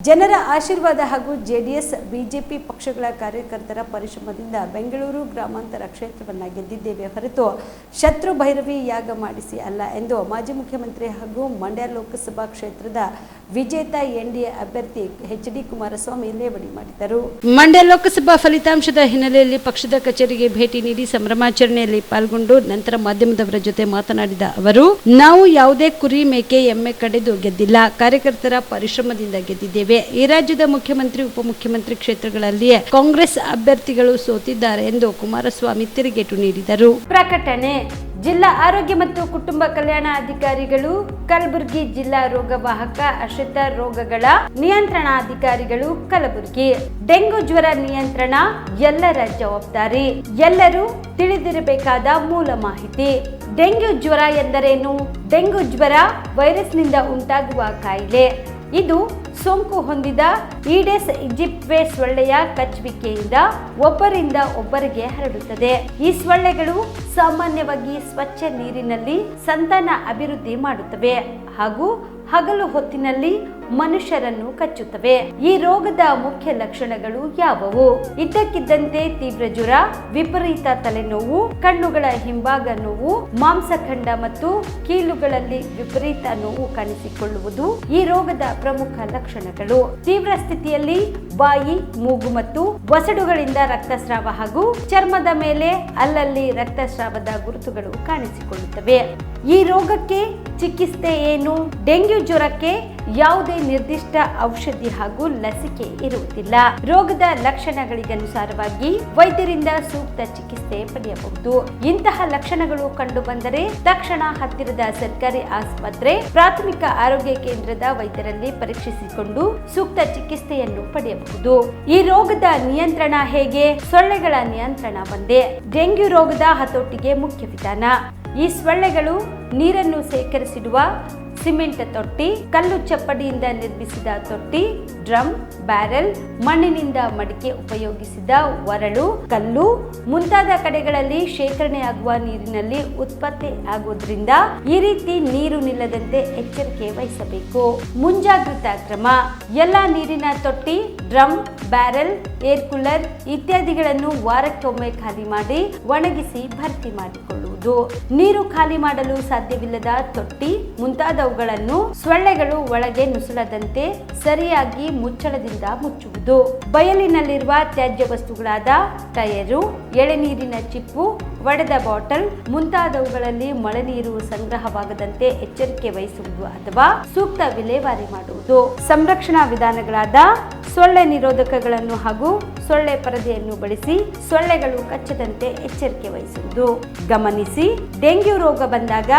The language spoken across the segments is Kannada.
ಜನರ ಆಶೀರ್ವಾದ ಹಾಗೂ ಜೆಡಿಎಸ್, ಬಿಜೆಪಿ ಪಕ್ಷಗಳ ಕಾರ್ಯಕರ್ತರ ಪರಿಶ್ರಮದಿಂದ ಬೆಂಗಳೂರು ಗ್ರಾಮಾಂತರ ಕ್ಷೇತ್ರವನ್ನು ಗೆದ್ದಿದ್ದೇವೆ ಹೊರತು ಶತ್ರು ಭೈರವಿ ಯಾಗ ಮಾಡಿಸಿ ಅಲ್ಲ ಎಂದು ಮಾಜಿ ಮುಖ್ಯಮಂತ್ರಿ ಹಾಗೂ ಮಂಡ್ಯ ಲೋಕಸಭಾ ಕ್ಷೇತ್ರದ ವಿಜೇತ ಎನ್ಡಿಎ ಅಭ್ಯರ್ಥಿ ಎಚ್ ಡಿ ಕುಮಾರಸ್ವಾಮಿ ಲೇವಡಿ ಮಾಡಿದರು ಮಂಡ್ಯ ಲೋಕಸಭಾ ಫಲಿತಾಂಶದ ಹಿನ್ನೆಲೆಯಲ್ಲಿ ಪಕ್ಷದ ಕಚೇರಿಗೆ ಭೇಟಿ ನೀಡಿ ಸಂಭ್ರಮಾಚರಣೆಯಲ್ಲಿ ಪಾಲ್ಗೊಂಡು ನಂತರ ಮಾಧ್ಯಮದವರ ಜೊತೆ ಮಾತನಾಡಿದ ಅವರು ನಾವು ಯಾವುದೇ ಕುರಿ ಮೇಕೆ ಎಮ್ಮೆ ಕಡೆದು ಗೆದ್ದಿಲ್ಲ. ಕಾರ್ಯಕರ್ತರ ಪರಿಶ್ರಮದಿಂದ ಗೆದ್ದಿದ್ದೇವೆ. ಈ ರಾಜ್ಯದ ಮುಖ್ಯಮಂತ್ರಿ ಉಪಮುಖ್ಯಮಂತ್ರಿ ಕ್ಷೇತ್ರಗಳಲ್ಲಿಯೇ ಕಾಂಗ್ರೆಸ್ ಅಭ್ಯರ್ಥಿಗಳು ಸೋತಿದ್ದಾರೆ ಎಂದು ಕುಮಾರಸ್ವಾಮಿ ತಿರುಗೇಟು ನೀಡಿದರು. ಪ್ರಕಟಣೆ ಜಿಲ್ಲಾ ಆರೋಗ್ಯ ಮತ್ತು ಕುಟುಂಬ ಕಲ್ಯಾಣ ಅಧಿಕಾರಿಗಳು, ಕಲಬುರಗಿ ಜಿಲ್ಲಾ ರೋಗವಾಹಕ ಅಶ್ರಿತ ರೋಗಗಳ ನಿಯಂತ್ರಣಾಧಿಕಾರಿಗಳು, ಕಲಬುರಗಿ. ಡೆಂಗು ಜ್ವರ ನಿಯಂತ್ರಣ ಎಲ್ಲರ ಜವಾಬ್ದಾರಿ. ಎಲ್ಲರೂ ತಿಳಿದಿರಬೇಕಾದ ಮೂಲ ಮಾಹಿತಿ. ಡೆಂಗ್ಯೂ ಜ್ವರ ಎಂದರೇನು? ಡೆಂಗು ಜ್ವರ ವೈರಸ್ನಿಂದ ಉಂಟಾಗುವ ಕಾಯಿಲೆ. ಇದು ಸೋಂಕು ಹೊಂದಿದ ಈಡೆಸ್ ಇಜಿಪ್ವೆ ಸೊಳ್ಳೆಯ ಕಚ್ಚುವಿಕೆಯಿಂದ ಒಬ್ಬರಿಂದ ಒಬ್ಬರಿಗೆ ಹರಡುತ್ತದೆ. ಈ ಸೊಳ್ಳೆಗಳು ಸಾಮಾನ್ಯವಾಗಿ ಸ್ವಚ್ಛ ನೀರಿನಲ್ಲಿ ಸಂತಾನ ಅಭಿವೃದ್ಧಿ ಮಾಡುತ್ತವೆ ಹಾಗೂ ಹಗಲು ಹೊತ್ತಿನಲ್ಲಿ ಮನುಷ್ಯರನ್ನು ಕಚ್ಚುತ್ತವೆ. ಈ ರೋಗದ ಮುಖ್ಯ ಲಕ್ಷಣಗಳು ಯಾವುವು? ಇದ್ದಕ್ಕಿದ್ದಂತೆ ತೀವ್ರ ಜ್ವರ, ವಿಪರೀತ ತಲೆನೋವು, ಕಣ್ಣುಗಳ ಹಿಂಭಾಗ ನೋವು, ಮಾಂಸಖಂಡ ಮತ್ತು ಕೀಲುಗಳಲ್ಲಿ ವಿಪರೀತ ನೋವು ಕಾಣಿಸಿಕೊಳ್ಳುವುದು ಈ ರೋಗದ ಪ್ರಮುಖ ಲಕ್ಷಣಗಳು. ತೀವ್ರ ಸ್ಥಿತಿಯಲ್ಲಿ ಬಾಯಿ, ಮೂಗು ಮತ್ತು ವಸಡುಗಳಿಂದ ರಕ್ತಸ್ರಾವ ಹಾಗೂ ಚರ್ಮದ ಮೇಲೆ ಅಲ್ಲಲ್ಲಿ ರಕ್ತಸ್ರಾವದ ಗುರುತುಗಳು ಕಾಣಿಸಿಕೊಳ್ಳುತ್ತವೆ. ಈ ರೋಗಕ್ಕೆ ಚಿಕಿತ್ಸೆ ಏನು? ಡೆಂಗ್ಯೂ ಜ್ವರಕ್ಕೆ ಯಾವುದೇ ನಿರ್ದಿಷ್ಟ ಔಷಧಿ ಹಾಗೂ ಲಸಿಕೆ ಇರುವುದಿಲ್ಲ. ರೋಗದ ಲಕ್ಷಣಗಳಿಗನುಸಾರವಾಗಿ ವೈದ್ಯರಿಂದ ಸೂಕ್ತ ಚಿಕಿತ್ಸೆ ಪಡೆಯಬಹುದು. ಇಂತಹ ಲಕ್ಷಣಗಳು ಕಂಡು ಬಂದರೆ ತಕ್ಷಣ ಹತ್ತಿರದ ಸರ್ಕಾರಿ ಆಸ್ಪತ್ರೆ, ಪ್ರಾಥಮಿಕ ಆರೋಗ್ಯ ಕೇಂದ್ರದ ವೈದ್ಯರಲ್ಲಿ ಪರೀಕ್ಷಿಸಿಕೊಂಡು ಸೂಕ್ತ ಚಿಕಿತ್ಸೆಯನ್ನು ಪಡೆಯಬಹುದು. ಈ ರೋಗದ ನಿಯಂತ್ರಣ ಹೇಗೆ? ಸೊಳ್ಳೆಗಳ ನಿಯಂತ್ರಣ ಒಂದೇ. ಡೆಂಗ್ಯೂ ರೋಗದ ಹತೋಟಿಗೆ ಮುಖ್ಯ ವಿಧಾನ. ಈ ಸೊಳ್ಳೆಗಳು ನೀರನ್ನು ಶೇಖರಿಸಿಡುವ ಸಿಮೆಂಟ್ ತೊಟ್ಟಿ, ಕಲ್ಲು ಚಪ್ಪಡಿಯಿಂದ ನಿರ್ಮಿಸಿದ ತೊಟ್ಟಿ, ಡ್ರಮ್, ಬ್ಯಾರೆಲ್, ಮಣ್ಣಿನಿಂದ ಮಡಿಕೆ ಉಪಯೋಗಿಸಿದ ಒರಳು, ಕಲ್ಲು ಮುಂತಾದ ಕಡೆಗಳಲ್ಲಿ ಶೇಖರಣೆಯಾಗುವ ನೀರಿನಲ್ಲಿ ಉತ್ಪತ್ತಿ ಆಗುವುದರಿಂದ ಈ ರೀತಿ ನೀರು ನಿಲ್ಲದಂತೆ ಎಚ್ಚರಿಕೆ ವಹಿಸಬೇಕು. ಮುಂಜಾಗ್ರತಾ ಕ್ರಮ. ಎಲ್ಲ ನೀರಿನ ತೊಟ್ಟಿ, ಡ್ರಮ್ ಬ್ಯಾರೆಲ್, ಏರ್ ಕೂಲರ್ ಇತ್ಯಾದಿಗಳನ್ನು ವಾರಕ್ಕೊಮ್ಮೆ ಖಾಲಿ ಮಾಡಿ, ಒಣಗಿಸಿ ಭರ್ತಿ ಮಾಡಿಕೊಳ್ಳುವುದು. ನೀರು ಖಾಲಿ ಮಾಡಲು ಸಾಧ್ಯವಿಲ್ಲದ ತೊಟ್ಟಿ, ಮುಂತಾದವುಗಳನ್ನು ಸೊಳ್ಳೆಗಳು ಒಳಗೆ ನುಸುಳದಂತೆ ಸರಿಯಾಗಿ ಮುಚ್ಚಳದಿಂದ ಮುಚ್ಚುವುದು. ಬಯಲಿನಲ್ಲಿರುವ ತ್ಯಾಜ್ಯ ವಸ್ತುಗಳಾದ ಟಯರು, ಎಳೆನೀರಿನ ಚಿಪ್ಪು, ಒಡೆದ ಬಾಟಲ್, ಮುಂತಾದವುಗಳಲ್ಲಿ ಮಳೆ ನೀರು ಸಂಗ್ರಹವಾಗದಂತೆ ಎಚ್ಚರಿಕೆ ವಹಿಸುವುದು ಅಥವಾ ಸೂಕ್ತ ವಿಲೇವಾರಿ ಮಾಡುವುದು. ಸಂರಕ್ಷಣಾ ವಿಧಾನಗಳಾದ ಸೊಳ್ಳೆ ನಿರೋಧಕಗಳನ್ನು ಹಾಗೂ ಸೊಳ್ಳೆ ಪರದೆಯನ್ನು ಬಳಸಿ ಸೊಳ್ಳೆಗಳು ಕಚ್ಚದಂತೆ ಎಚ್ಚರಿಕೆ ವಹಿಸುವುದು. ಗಮನಿಸಿ, ಡೆಂಗ್ಯೂ ರೋಗ ಬಂದಾಗ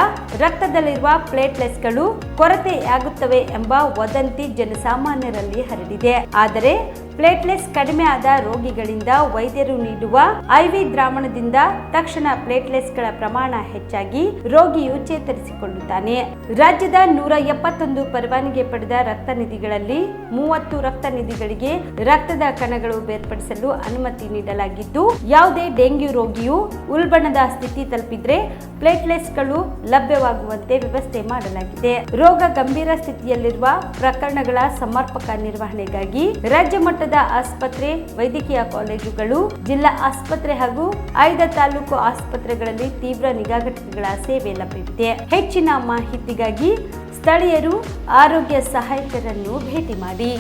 ರಕ್ತದಲ್ಲಿರುವ ಪ್ಲೇಟ್ಲೆಟ್ಸ್ಗಳು ಕೊರತೆಯಾಗುತ್ತವೆ ಎಂಬ ವದಂತಿ ಜನಸಾಮಾನ್ಯರಲ್ಲಿ ಹರಡಿದೆ. ಆದರೆ ಪ್ಲೇಟ್ಲೆಸ್ ಕಡಿಮೆ ಆದ ರೋಗಿಗಳಿಂದ ವೈದ್ಯರು ನೀಡುವ ಐವಿ ದ್ರಾವಣದಿಂದ ತಕ್ಷಣ ಪ್ಲೇಟ್ಲೆಟ್ಸ್ಗಳ ಪ್ರಮಾಣ ಹೆಚ್ಚಾಗಿ ರೋಗಿಯು ಚೇತರಿಸಿಕೊಳ್ಳುತ್ತಾನೆ. ರಾಜ್ಯದ ನೂರ ಎಪ್ಪತ್ತೊಂದು ಪರವಾನಿಗೆ ಪಡೆದ ರಕ್ತ ನಿಧಿಗಳಲ್ಲಿ ಮೂವತ್ತು ರಕ್ತ ನಿಧಿಗಳಿಗೆ ರಕ್ತದ ಕಣಗಳು ಬೇರ್ಪಡಿಸಲು ಅನುಮತಿ ನೀಡಲಾಗಿದ್ದು, ಯಾವುದೇ ಡೆಂಗ್ಯೂ ರೋಗಿಯು ಉಲ್ಬಣದ ಸ್ಥಿತಿ ತಲುಪಿದ್ರೆ ಪ್ಲೇಟ್ಲೆಟ್ಸ್ಗಳು ಲಭ್ಯವಾಗುವಂತೆ ವ್ಯವಸ್ಥೆ ಮಾಡಲಾಗಿದೆ. ರೋಗ ಗಂಭೀರ ಸ್ಥಿತಿಯಲ್ಲಿರುವ ಪ್ರಕರಣಗಳ ಸಮರ್ಪಕ ನಿರ್ವಹಣೆಗಾಗಿ ರಾಜ್ಯ ಮಟ್ಟದ ಆಸ್ಪತ್ರೆ, ವೈದ್ಯಕೀಯ ಕಾಲೇಜುಗಳು, ಜಿಲ್ಲಾ ಆಸ್ಪತ್ರೆ ಹಾಗೂ ಆಯ್ದ ತಾಲೂಕು ಆಸ್ಪತ್ರೆಗಳಲ್ಲಿ ತೀವ್ರ ನಿಗಾ ಘಟಕಗಳ ಸೇವೆ ಲಭ್ಯವಿದೆ. ಹೆಚ್ಚಿನ ಮಾಹಿತಿಗಾಗಿ ಸ್ಥಳೀಯರು ಆರೋಗ್ಯ ಸಹಾಯಕರನ್ನು ಭೇಟಿ ಮಾಡಿ.